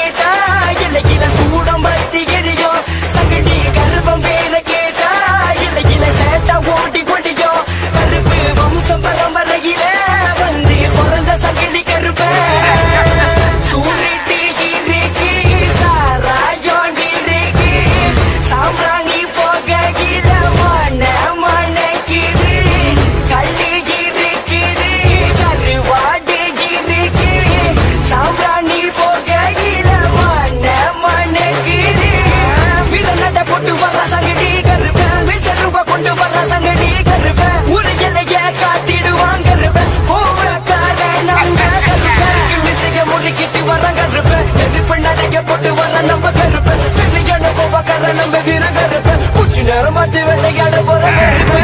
Peter. கட்டி வர்றாங்க இருப்பேன் நெருப்பு நடைய போட்டு வர நம்ம கருப்பேன் கருப்ப. சிறியான கர நம்ம வீர கருப்பேன் பூச்சி நேரம் மாத்தி வேட்டையாட போற கருப்பேன்